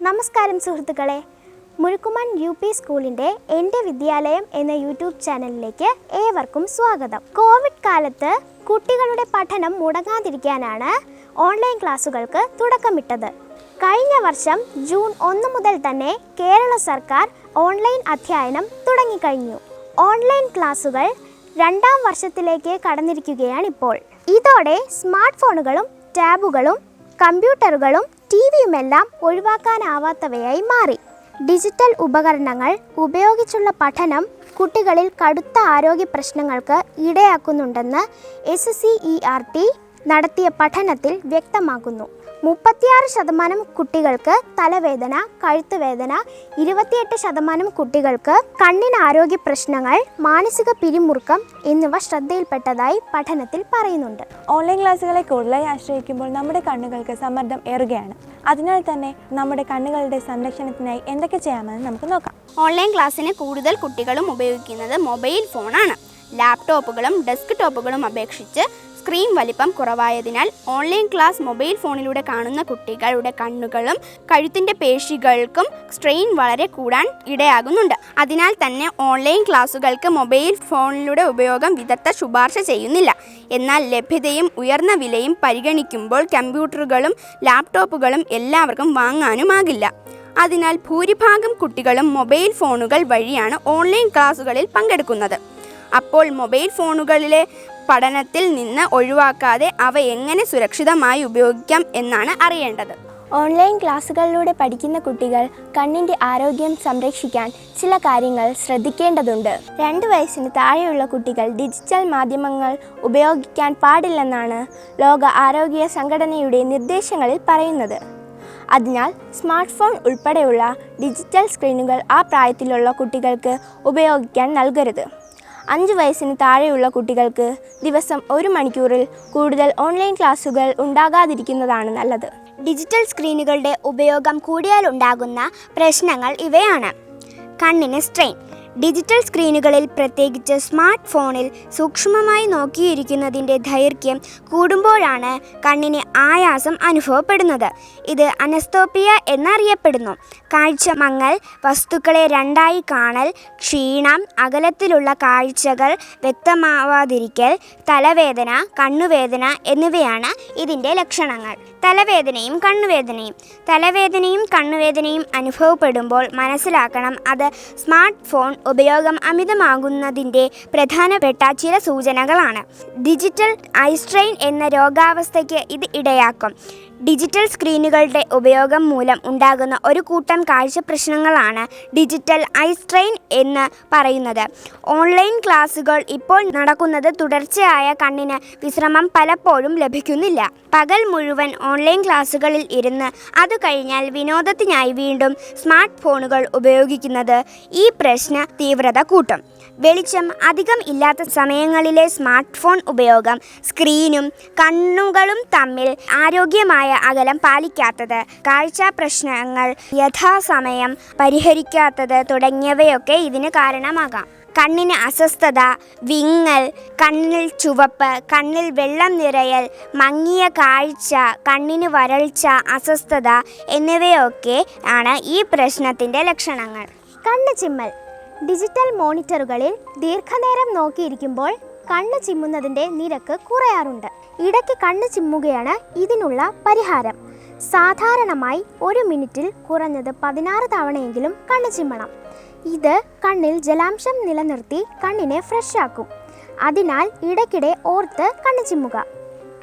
നമസ്കാരം സുഹൃത്തുക്കളെ. മുഴുക്കുമൺ U P സ്കൂളിന്റെ എന്റെ വിദ്യാലയം എന്ന യൂട്യൂബ് ചാനലിലേക്ക് ഏവർക്കും സ്വാഗതം. കോവിഡ് കാലത്ത് കുട്ടികളുടെ പഠനം മുടങ്ങാതിരിക്കാനാണ് ഓൺലൈൻ ക്ലാസുകൾക്ക് തുടക്കമിട്ടത്. കഴിഞ്ഞ വർഷം ജൂൺ ഒന്ന് മുതൽ തന്നെ കേരള സർക്കാർ ഓൺലൈൻ അധ്യയനം തുടങ്ങിക്കഴിഞ്ഞു. ഓൺലൈൻ ക്ലാസുകൾ രണ്ടാം വർഷത്തിലേക്ക് കടന്നിരിക്കുകയാണിപ്പോൾ. ഇതോടെ സ്മാർട്ട് ഫോണുകളും ടാബുകളും കമ്പ്യൂട്ടറുകളും ടി വിയുമെല്ലാം ഒഴിവാക്കാനാവാത്തവയായി മാറി. ഡിജിറ്റൽ ഉപകരണങ്ങൾ ഉപയോഗിച്ചുള്ള പഠനം കുട്ടികളിൽ കടുത്ത ആരോഗ്യ പ്രശ്നങ്ങൾക്ക് ഇടയാക്കുന്നുണ്ടെന്ന് S C E R T നടത്തിയ പഠനത്തിൽ വ്യക്തമാക്കുന്നു. മുപ്പത്തിയാറ് ശതമാനം കുട്ടികൾക്ക് തലവേദന കഴുത്തുവേദന ഇരുപത്തിയെട്ട് ശതമാനം കുട്ടികൾക്ക് കണ്ണിന് ആരോഗ്യ പ്രശ്നങ്ങൾ മാനസിക പിരിമുറുക്കം എന്നിവ ശ്രദ്ധയിൽപ്പെട്ടതായി പഠനത്തിൽ പറയുന്നുണ്ട്. ഓൺലൈൻ ക്ലാസ്സുകളെ കൂടുതലായി ആശ്രയിക്കുമ്പോൾ നമ്മുടെ കണ്ണുകൾക്ക് സമ്മർദ്ദം ഏറുകയാണ്. അതിനാൽ തന്നെ നമ്മുടെ കണ്ണുകളുടെ സംരക്ഷണത്തിനായി എന്തൊക്കെ ചെയ്യാമെന്ന് നമുക്ക് നോക്കാം. ഓൺലൈൻ ക്ലാസ്സിന് കൂടുതൽ കുട്ടികളും ഉപയോഗിക്കുന്നത് മൊബൈൽ ഫോണാണ്. ലാപ്ടോപ്പുകളും ഡെസ്ക് ടോപ്പുകളും അപേക്ഷിച്ച് സ്ക്രീൻ വലിപ്പം കുറവായതിനാൽ ഓൺലൈൻ ക്ലാസ് മൊബൈൽ ഫോണിലൂടെ കാണുന്ന കുട്ടികളുടെ കണ്ണുകളും കഴുത്തിന്റെ പേശികൾക്കും സ്ട്രെയിൻ വളരെ കൂടാൻ ഇടയാകുന്നുണ്ട്. അതിനാൽ തന്നെ ഓൺലൈൻ ക്ലാസ്സുകൾക്ക് മൊബൈൽ ഫോണിലൂടെ ഉപയോഗം വിദഗ്ധ ശുപാർശ ചെയ്യുന്നില്ല. എന്നാൽ ലഭ്യതയും ഉയർന്ന വിലയും പരിഗണിക്കുമ്പോൾ കമ്പ്യൂട്ടറുകളും ലാപ്ടോപ്പുകളും എല്ലാവർക്കും വാങ്ങാനുമാകില്ല. അതിനാൽ ഭൂരിഭാഗം കുട്ടികളും മൊബൈൽ ഫോണുകൾ വഴിയാണ് ഓൺലൈൻ ക്ലാസ്സുകളിൽ പങ്കെടുക്കുന്നത്. അപ്പോൾ മൊബൈൽ ഫോണുകളിലെ പഠനത്തിൽ നിന്ന് ഒഴിവാക്കാതെ അവ എങ്ങനെ സുരക്ഷിതമായി ഉപയോഗിക്കാം എന്നാണ് അറിയേണ്ടത്. ഓൺലൈൻ ക്ലാസ്സുകളിലൂടെ പഠിക്കുന്ന കുട്ടികൾ കണ്ണിന്റെ ആരോഗ്യം സംരക്ഷിക്കാൻ ചില കാര്യങ്ങൾ ശ്രദ്ധിക്കേണ്ടതുണ്ട്. രണ്ട് വയസ്സിന് താഴെയുള്ള കുട്ടികൾ ഡിജിറ്റൽ മാധ്യമങ്ങൾ ഉപയോഗിക്കാൻ പാടില്ലെന്നാണ് ലോക ആരോഗ്യ സംഘടനയുടെ നിർദ്ദേശങ്ങളിൽ പറയുന്നത്. അതിനാൽ സ്മാർട്ട് ഫോൺ ഉൾപ്പെടെയുള്ള ഡിജിറ്റൽ സ്ക്രീനുകൾ ആ പ്രായത്തിലുള്ള കുട്ടികൾക്ക് ഉപയോഗിക്കാൻ നൽകരുത്. അഞ്ച് വയസ്സിന് താഴെയുള്ള കുട്ടികൾക്ക് ദിവസം ഒരു മണിക്കൂറിൽ കൂടുതൽ ഓൺലൈൻ ക്ലാസ്സുകൾ ഉണ്ടാകാതിരിക്കുന്നതാണ് നല്ലത്. ഡിജിറ്റൽ സ്ക്രീനുകളുടെ ഉപയോഗം കൂടിയാൽ ഉണ്ടാകുന്ന പ്രശ്നങ്ങൾ ഇവയാണ്. കണ്ണിന് സ്ട്രെയിൻ ഡിജിറ്റൽ സ്ക്രീനുകളിൽ പ്രത്യേകിച്ച് സ്മാർട്ട് ഫോണിൽ സൂക്ഷ്മമായി നോക്കിയിരിക്കുന്നതിന്റെ ദൈർഘ്യം കൂടുമ്പോഴാണ് കണ്ണിന് ആയാസം അനുഭവപ്പെടുന്നത്. ഇത് അനസ്തോപ്പിയ എന്നറിയപ്പെടുന്നു. കാഴ്ച മങ്ങൽ വസ്തുക്കളെ രണ്ടായി കാണൽ ക്ഷീണം അകലത്തിലുള്ള കാഴ്ചകൾ വ്യക്തമാവാതിരിക്കൽ തലവേദന കണ്ണുവേദന എന്നിവയാണ് ഇതിന്റെ ലക്ഷണങ്ങൾ. തലവേദനയും കണ്ണുവേദനയും. തലവേദനയും കണ്ണുവേദനയും അനുഭവപ്പെടുമ്പോൾ മനസ്സിലാക്കണം അത് സ്മാർട്ട് ഫോൺ ഉപയോഗം അമിതമാകുന്നതിന്റെ പ്രധാനപ്പെട്ട ചില സൂചനകളാണ്. ഡിജിറ്റൽ ഐസ്ട്രെയിൻ എന്ന രോഗാവസ്ഥയ്ക്ക് ഇത് ഇടയാക്കും. ഡിജിറ്റൽ സ്ക്രീനുകളുടെ ഉപയോഗം മൂലം ഉണ്ടാകുന്ന ഒരു കൂട്ടം കാഴ്ച പ്രശ്നങ്ങളാണ് ഡിജിറ്റൽ ഐ സ്ട്രെയിൻ എന്ന് പറയുന്നത്. ഓൺലൈൻ ക്ലാസ്സുകൾ ഇപ്പോൾ നടക്കുന്നത് തുടർച്ചയായ കണ്ണിന് വിശ്രമം പലപ്പോഴും ലഭിക്കുന്നില്ല. പകൽ മുഴുവൻ ഓൺലൈൻ ക്ലാസ്സുകളിൽ ഇരുന്ന് അത് കഴിഞ്ഞാൽ വിനോദത്തിനായി വീണ്ടും സ്മാർട്ട് ഫോണുകൾ ഉപയോഗിക്കുന്നത് ഈ പ്രശ്ന തീവ്രത കൂട്ടും. വെളിച്ചം അധികം ഇല്ലാത്ത സമയങ്ങളിലെ സ്മാർട്ട് ഫോൺ ഉപയോഗം സ്ക്രീനും കണ്ണുകളും തമ്മിൽ ആരോഗ്യമായ അകലം പാലിക്കാത്തത് കാഴ്ച പ്രശ്നങ്ങൾ യഥാസമയം പരിഹരിക്കാത്തത് തുടങ്ങിയവയൊക്കെ ഇതിന് കാരണമാകാം. കണ്ണിന് അസ്വസ്ഥത വിങ്ങൽ കണ്ണിൽ ചുവപ്പ് കണ്ണിൽ വെള്ളം നിറയൽ മങ്ങിയ കാഴ്ച കണ്ണിന് വരൾച്ച അസ്വസ്ഥത എന്നിവയൊക്കെ ആണ് ഈ പ്രശ്നത്തിന്റെ ലക്ഷണങ്ങൾ. കണ്ണ് ചിമ്മൽ ഡിജിറ്റൽ മോണിറ്ററുകളിൽ ദീർഘനേരം നോക്കിയിരിക്കുമ്പോൾ കണ്ണ് ചിമ്മുന്നതിന്റെ നിരക്ക് കുറയാറുണ്ട്. ഇടയ്ക്ക് കണ്ണ് ചിമ്മുകയാണ് ഇതിനുള്ള പരിഹാരം. സാധാരണമായി ഒരു മിനിറ്റിൽ കുറഞ്ഞത് പതിനാറ് തവണയെങ്കിലും കണ്ണ് ചിമ്മണം. ഇത് കണ്ണിൽ ജലാംശം നിലനിർത്തി കണ്ണിനെ ഫ്രഷ് ആക്കും അതിനാൽ ഇടയ്ക്കിടെ ഓർത്ത് കണ്ണ് ചിമ്മുക.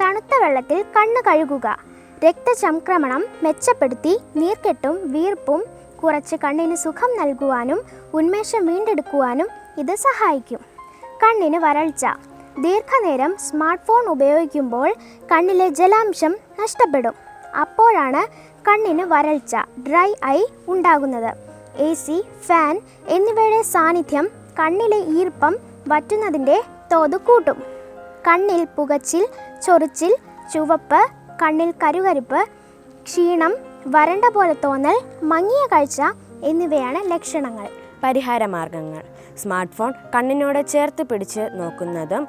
തണുത്ത വെള്ളത്തിൽ കണ്ണ് കഴുകുക. രക്തചംക്രമണം മെച്ചപ്പെടുത്തി നീർക്കെട്ടും വീർപ്പും കുറച്ച് കണ്ണിന് സുഖം നൽകുവാനും ഉന്മേഷം വീണ്ടെടുക്കുവാനും ഇത് സഹായിക്കും. കണ്ണിന് വരൾച്ച. ദീർഘനേരം സ്മാർട്ട് ഫോൺ ഉപയോഗിക്കുമ്പോൾ കണ്ണിലെ ജലാംശം നഷ്ടപ്പെടും. അപ്പോഴാണ് കണ്ണിന് വരൾച്ച ഡ്രൈ ഐ ഉണ്ടാകുന്നത്. എ സി ഫാൻ എന്നിവയുടെ സാന്നിധ്യം കണ്ണിലെ ഈർപ്പം വറ്റുന്നതിന്റെ തോത് കൂട്ടും. കണ്ണിൽ പുകച്ചിൽ ചൊറിച്ചിൽ ചുവപ്പ് കണ്ണിൽ കരുകരുപ്പ് ക്ഷീണം വരണ്ട പോലെ തോന്നൽ മങ്ങിയ കാഴ്ച എന്നിവയാണ് ലക്ഷണങ്ങൾ. പരിഹാരമാർഗങ്ങൾ. സ്മാർട്ട് ഫോൺ കണ്ണിനോട് ചേർത്ത് പിടിച്ച് നോക്കുന്നതും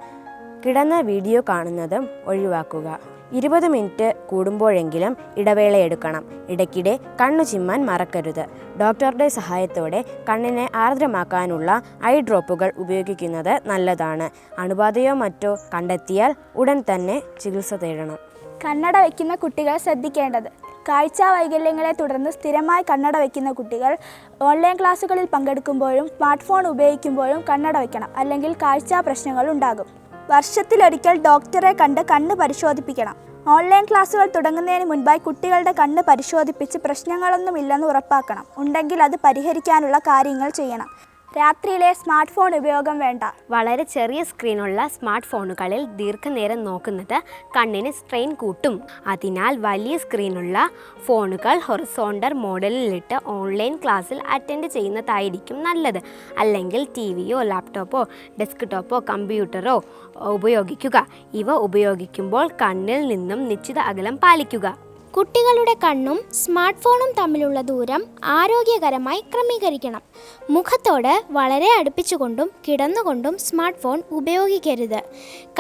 കിടന്ന വീഡിയോ കാണുന്നതും ഒഴിവാക്കുക. ഇരുപത് മിനിറ്റ് കൂടുമ്പോഴെങ്കിലും ഇടവേള എടുക്കണം. ഇടയ്ക്കിടെ കണ്ണു ചിമ്മാൻ മറക്കരുത്. ഡോക്ടറുടെ സഹായത്തോടെ കണ്ണിനെ ആർദ്രമാക്കാനുള്ള ഐ ഡ്രോപ്പുകൾ ഉപയോഗിക്കുന്നത് നല്ലതാണ്. അണുബാധയോ മറ്റോ കണ്ടെത്തിയാൽ ഉടൻ തന്നെ ചികിത്സ തേടണം. കണ്ണട വയ്ക്കുന്ന കുട്ടികൾ ശ്രദ്ധിക്കേണ്ടത്. കാഴ്ച വൈകല്യങ്ങളെ തുടർന്ന് സ്ഥിരമായി കണ്ണട വയ്ക്കുന്ന കുട്ടികൾ ഓൺലൈൻ ക്ലാസ്സുകളിൽ പങ്കെടുക്കുമ്പോഴും സ്മാർട്ട് ഫോൺ ഉപയോഗിക്കുമ്പോഴും കണ്ണട വയ്ക്കണം. അല്ലെങ്കിൽ കാഴ്ചാ പ്രശ്നങ്ങൾ ഉണ്ടാകും. വർഷത്തിലൊരിക്കൽ ഡോക്ടറെ കണ്ട് കണ്ണ് പരിശോധിപ്പിക്കണം. ഓൺലൈൻ ക്ലാസ്സുകൾ തുടങ്ങുന്നതിന് മുൻപായി കുട്ടികളുടെ കണ്ണ് പരിശോധിപ്പിച്ച് പ്രശ്നങ്ങളൊന്നുമില്ലെന്ന് ഉറപ്പാക്കണം. ഉണ്ടെങ്കിൽ അത് പരിഹരിക്കാനുള്ള കാര്യങ്ങൾ ചെയ്യണം. രാത്രിയിലെ സ്മാർട്ട് ഫോൺ ഉപയോഗം വേണ്ട. വളരെ ചെറിയ സ്ക്രീനുള്ള സ്മാർട്ട് ഫോണുകളിൽ ദീർഘനേരം നോക്കുന്നത് കണ്ണിന് സ്ട്രെയിൻ കൂട്ടും. അതിനാൽ വലിയ സ്ക്രീനുള്ള ഫോണുകൾ ഹൊറിസോണ്ടർ മോഡലിലിട്ട് ഓൺലൈൻ ക്ലാസ്സിൽ അറ്റൻഡ് ചെയ്യുന്നതായിരിക്കും നല്ലത്. അല്ലെങ്കിൽ ടി വിയോ ലാപ്ടോപ്പോ ഡെസ്ക്ടോപ്പോ കമ്പ്യൂട്ടറോ ഉപയോഗിക്കുക. ഇവ ഉപയോഗിക്കുമ്പോൾ കണ്ണിൽ നിന്നും നിശ്ചിത അകലം പാലിക്കുക. കുട്ടികളുടെ കണ്ണും സ്മാർട്ട് ഫോണും തമ്മിലുള്ള ദൂരം ആരോഗ്യകരമായി ക്രമീകരിക്കണം. മുഖത്തോട് വളരെ അടുപ്പിച്ചുകൊണ്ടും കിടന്നുകൊണ്ടും സ്മാർട്ട് ഫോൺ ഉപയോഗിക്കരുത്.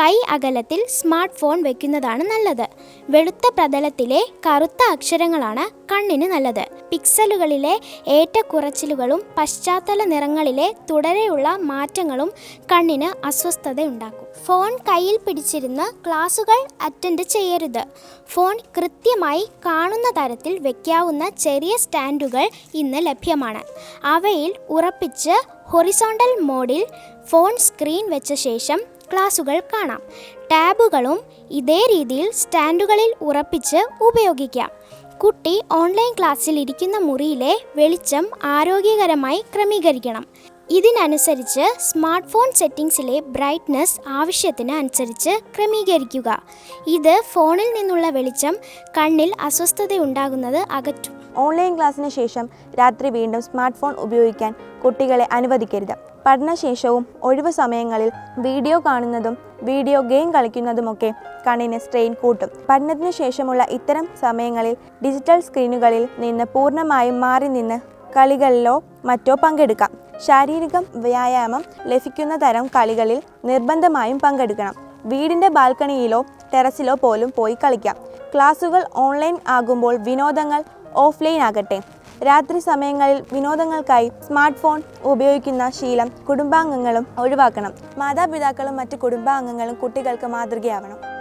കൈ അകലത്തിൽ സ്മാർട്ട് ഫോൺ വയ്ക്കുന്നതാണ് നല്ലത്. വെളുത്ത പ്രതലത്തിലെ കറുത്ത അക്ഷരങ്ങളാണ് കണ്ണിന് നല്ലത്. പിക്സലുകളിലെ ഏറ്റക്കുറച്ചിലുകളും പശ്ചാത്തല നിറങ്ങളിലെ തുടരെയുള്ള മാറ്റങ്ങളും കണ്ണിന് അസ്വസ്ഥതയുണ്ടാക്കും. ഫോൺ കയ്യിൽ പിടിച്ചിരുന്ന് ക്ലാസുകൾ അറ്റൻഡ് ചെയ്യരുത്. ഫോൺ കൃത്യമായി കാണുന്ന തരത്തിൽ വയ്ക്കാവുന്ന ചെറിയ സ്റ്റാൻഡുകൾ ഇന്ന് ലഭ്യമാണ്. അവയിൽ ഉറപ്പിച്ച് ഹൊറിസോണ്ടൽ മോഡിൽ ഫോൺ സ്ക്രീൻ വെച്ച ശേഷം ക്ലാസുകൾ കാണാം. ടാബുകളും ഇതേ രീതിയിൽ സ്റ്റാൻഡുകളിൽ ഉറപ്പിച്ച് ഉപയോഗിക്കാം. കുട്ടി ഓൺലൈൻ ക്ലാസ്സിൽ ഇരിക്കുന്ന മുറിയിലെ വെളിച്ചം ആരോഗ്യകരമായി ക്രമീകരിക്കണം. ഇതിനനുസരിച്ച് സ്മാർട്ട് ഫോൺ സെറ്റിംഗ്സിലെ ബ്രൈറ്റ്നസ് ആവശ്യത്തിന് അനുസരിച്ച് ക്രമീകരിക്കുക. ഇത് ഫോണിൽ നിന്നുള്ള വെളിച്ചം കണ്ണിൽ അസ്വസ്ഥതയുണ്ടാകുന്നത് അകറ്റും. ഓൺലൈൻ ക്ലാസ്സിന് ശേഷം രാത്രി വീണ്ടും സ്മാർട്ട് ഫോൺ ഉപയോഗിക്കാൻ കുട്ടികളെ അനുവദിക്കരുത്. പഠനശേഷവും ഒഴിവു സമയങ്ങളിൽ വീഡിയോ കാണുന്നതും വീഡിയോ ഗെയിം കളിക്കുന്നതുമൊക്കെ കണ്ണിന് സ്ട്രെയിൻ കൂട്ടും. പഠനത്തിനു ശേഷമുള്ള ഇത്തരം സമയങ്ങളിൽ ഡിജിറ്റൽ സ്ക്രീനുകളിൽ നിന്ന് പൂർണമായും മാറി നിന്ന് കളികളിലോ മറ്റോ പങ്കെടുക്കാം. ശാരീരിക വ്യായാമം ലഭിക്കുന്ന തരം കളികളിൽ നിർബന്ധമായും പങ്കെടുക്കണം. വീടിന്റെ ബാൽക്കണിയിലോ ടെറസിലോ പോലും പോയി കളിക്കാം. ക്ലാസുകൾ ഓൺലൈൻ ആകുമ്പോൾ വിനോദങ്ങൾ ഓഫ്ലൈൻ ആകട്ടെ. രാത്രി സമയങ്ങളിൽ വിനോദങ്ങൾക്കായി സ്മാർട്ട് ഫോൺ ഉപയോഗിക്കുന്ന ശീലം കുടുംബാംഗങ്ങളും ഒഴിവാക്കണം. മാതാപിതാക്കളും മറ്റ് കുടുംബാംഗങ്ങളും കുട്ടികൾക്ക് മാതൃകയാവണം.